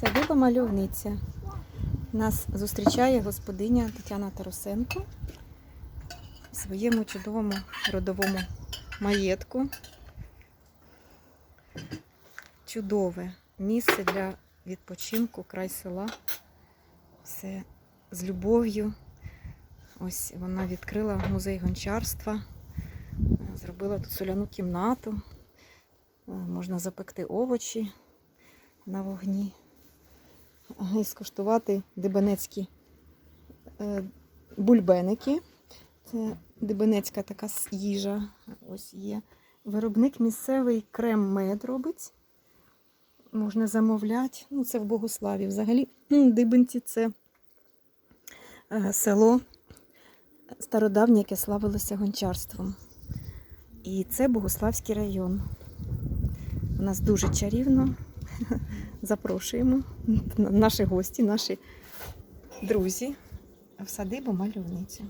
Садиба мальовниця. Нас зустрічає господиня Тетяна Тарасенко в своєму чудовому родовому маєтку. Чудове місце для відпочинку, край села. Все з любов'ю. Ось вона відкрила музей гончарства, зробила тут соляну кімнату. Можна запекти овочі на вогні і скуштувати дебенецькі е, бульбеники. Це дебенецька така їжа. Ось є. Виробник місцевий крем-мед робить. Можна замовляти. Ну, це в Богославі. Взагалі, Дибенці це е, село стародавнє, яке славилося гончарством. І це Богославський район. У нас дуже чарівно. Запрошуємо наші гості, наші друзі в садибу мальовницю.